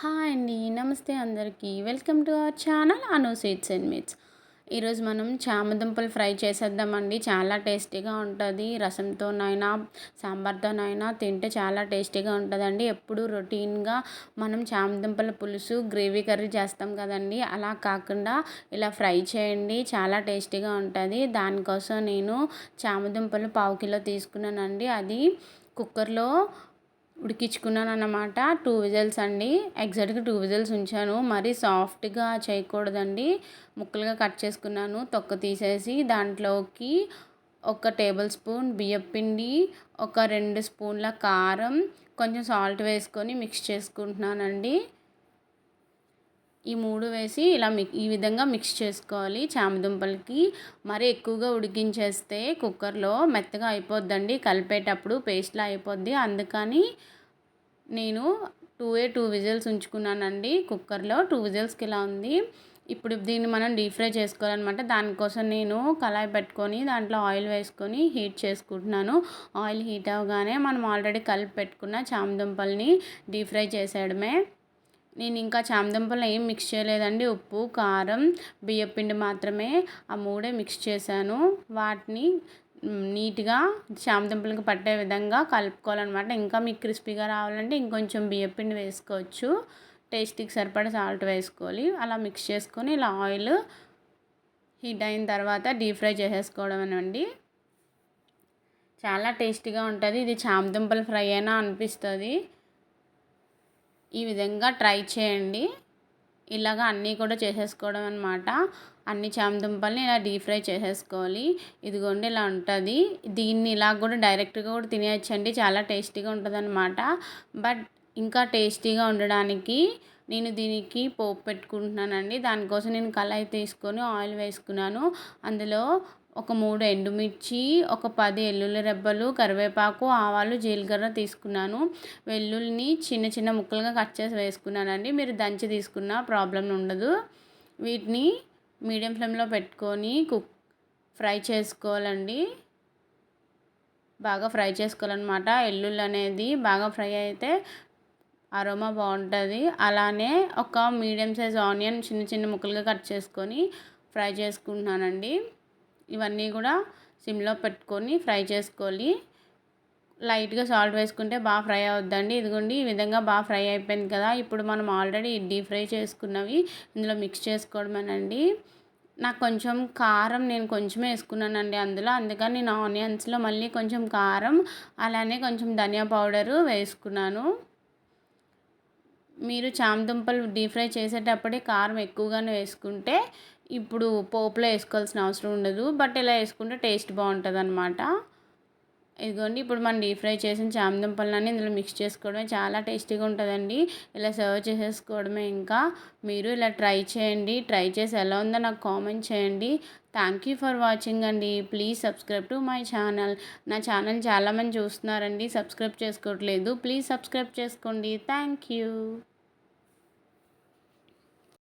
Hi అండి నమస్తే అందరికీ. Welcome to our channel Anu sweets and meats ఈరోజు మనం చామదుంపలు ఫ్రై చేసేద్దామండి. చాలా టేస్టీగా ఉంటుంది. రసంతోనైనా సాంబార్తోనైనా తింటే చాలా టేస్టీగా ఉంటుందండి. ఎప్పుడు రొటీన్గా మనం చామదుంపల పులుసు గ్రేవీ కర్రీ చేస్తాం కదండి. అలా కాకుండా ఇలా ఫ్రై చేయండి. చాలా టేస్టీగా ఉంటుంది. దానికోసం నేను చామదుంపలు పావు కిలో తీసుకున్నానండి. అది కుక్కర్లో ఉడికించుకున్నాను అన్నమాట టూ విజిల్స్ అండి. ఎగ్జాక్ట్గా టూ విజిల్స్ ఉంచాను. మరీ సాఫ్ట్గా చేయకూడదండి. ముక్కలుగా కట్ చేసుకున్నాను. తొక్క తీసేసి దాంట్లోకి ఒక టేబుల్ స్పూన్ బియ్యపిండి ఒక రెండు స్పూన్ల కారం కొంచెం సాల్ట్ వేసుకొని మిక్స్ చేసుకుంటున్నానండి. ఈ మూడు వేసి ఇలా మిక్ ఈ విధంగా మిక్స్ చేసుకోవాలి. చామదుంపలకి మరీ ఎక్కువగా ఉడికించేస్తే కుక్కర్లో మెత్తగా అయిపోద్దండి. కలిపేటప్పుడు పేస్ట్లా అయిపోద్ది. అందుకని నేను టూ ఏ టూ విజిల్స్ ఉంచుకున్నానండి. కుక్కర్లో టూ విజిల్స్కి ఇలా ఉంది. ఇప్పుడు దీన్ని మనం డీప్ ఫ్రై చేసుకోవాలన్నమాట. దానికోసం నేను కళాయి పెట్టుకొని దాంట్లో ఆయిల్ వేసుకొని హీట్ చేసుకుంటున్నాను. ఆయిల్ హీట్ అవగానే మనం ఆల్రెడీ కలిపి పెట్టుకున్న చామదుంపల్ని డీప్ ఫ్రై చేసేయడమే. నేను ఇంకా చామదుంపలు ఏం మిక్స్ చేయలేదండి. ఉప్పు కారం బియ్యపిండి మాత్రమే ఆ మూడే మిక్స్ చేశాను. వాటిని నీట్గా చామదుంపలకు పట్టే విధంగా కలుపుకోవాలన్నమాట. ఇంకా మీకు క్రిస్పీగా రావాలంటే ఇంకొంచెం బియ్యపిండి వేసుకోవచ్చు. టేస్టీకి సరిపడా సాల్ట్ వేసుకోవాలి. అలా మిక్స్ చేసుకొని ఇలా ఆయిల్ హీట్ అయిన తర్వాత డీప్ ఫ్రై చేసేసుకోవడం అండి చాలా టేస్టీగా ఉంటుంది. ఇది చామదుంపల ఫ్రై అయినా అనిపిస్తుంది. ఈ విధంగా ట్రై చేయండి. ఇలాగ అన్నీ కూడా చేసేసుకోవడం అనమాట అన్ని చామదుంపల్ని ఇలా డీప్ ఫ్రై చేసేసుకోవాలి. ఇదిగోండి ఇలా ఉంటుంది. దీన్ని ఇలా కూడా డైరెక్ట్గా కూడా తినేయచ్చండి. చాలా టేస్టీగా ఉంటుంది అనమాట బట్ ఇంకా టేస్టీగా ఉండడానికి నేను దీనికి పోపు పెట్టుకుంటున్నానండి. దానికోసం నేను కళాయి తీసుకొని ఆయిల్ వేసుకున్నాను. అందులో ఒక మూడు ఎండుమిర్చి ఒక పది వెల్లుల్లి రెబ్బలు కరివేపాకు ఆవాలు జీలకర్ర తీసుకున్నాను. వెల్లుల్లిని చిన్న చిన్న ముక్కలుగా కట్ చేసి వేసుకున్నానండి. మీరు దంచి తీసుకున్న ప్రాబ్లం ఉండదు. వీటిని మీడియం ఫ్లేమ్లో పెట్టుకొని కుక్ ఫ్రై చేసుకోవాలండి. బాగా ఫ్రై చేసుకోవాలన్నమాట. ఎల్లుల్లి అనేది బాగా ఫ్రై అయితే అరోమా బాగుంటుంది. అలానే ఒక మీడియం సైజ్ ఆనియన్ చిన్న చిన్న ముక్కలుగా కట్ చేసుకొని ఫ్రై చేసుకుంటున్నానండి. ఇవన్నీ కూడా సిమ్లో పెట్టుకొని ఫ్రై చేసుకోవాలి. లైట్గా సాల్ట్ వేసుకుంటే బాగా ఫ్రై అవుద్దండి. ఇదిగోండి ఈ విధంగా బాగా ఫ్రై అయిపోయింది కదా. ఇప్పుడు మనం ఆల్రెడీ డీప్ ఫ్రై చేసుకున్నవి ఇందులో మిక్స్ చేసుకోవడమేనండి. నాకు కొంచెం కారం నేను కొంచెం వేసుకున్నానండి అందులో. అందుకని నేను ఆనియన్స్లో మళ్ళీ కొంచెం కారం అలానే కొంచెం ధనియా పౌడరు వేసుకున్నాను. మీరు చామదుంపలు డీప్ ఫ్రై చేసేటప్పుడే కారం ఎక్కువగానే వేసుకుంటే ఇప్పుడు పోపులో వేసుకోవాల్సిన అవసరం ఉండదు బట్ ఇలా వేసుకుంటే టేస్ట్ బాగుంటుంది అనమాట ఇదిగోండి ఇప్పుడు మనం డీప్ ఫ్రై చేసిన చామదుంపలన్నీ ఇందులో మిక్స్ చేసుకోవడమే చాలా టేస్టీగా ఉంటుందండి. ఇలా సర్వ్ చేసేసుకోవడమే ఇంకా. మీరు ఇలా ట్రై చేయండి ట్రై చేసి ఎలా ఉందో నాకు కామెంట్ చేయండి. థ్యాంక్ యూ ఫర్ వాచింగ్ అండి. Please subscribe to my channel నా ఛానల్ చాలామంది చూస్తున్నారండి సబ్స్క్రైబ్ చేసుకోవట్లేదు. ప్లీజ్ సబ్స్క్రైబ్ చేసుకోండి. Thank you